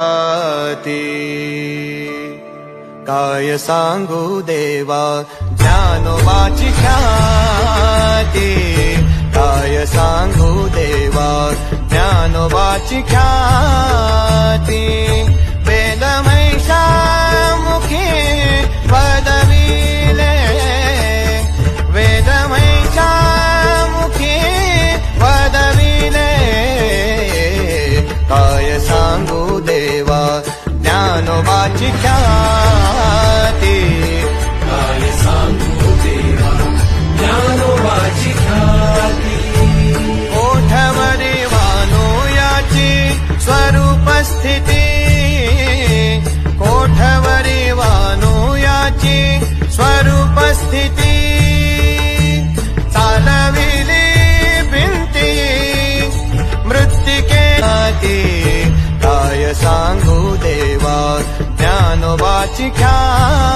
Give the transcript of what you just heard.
ख्याती काय सांगू देवा ज्ञानोबाची ख्याती. काय सांगू देवा ज्ञानोबाची ख्याती. ज्ञानोबाची ख्याती. काय सांगू देवा? ज्ञानोबाची ख्याती. ओठवरी वानुयाची स्वरूप स्थिती. कोठवरी वानुयाची स्वरूप स्थिती. चालविली भिंती मृत्तिके काय ख्या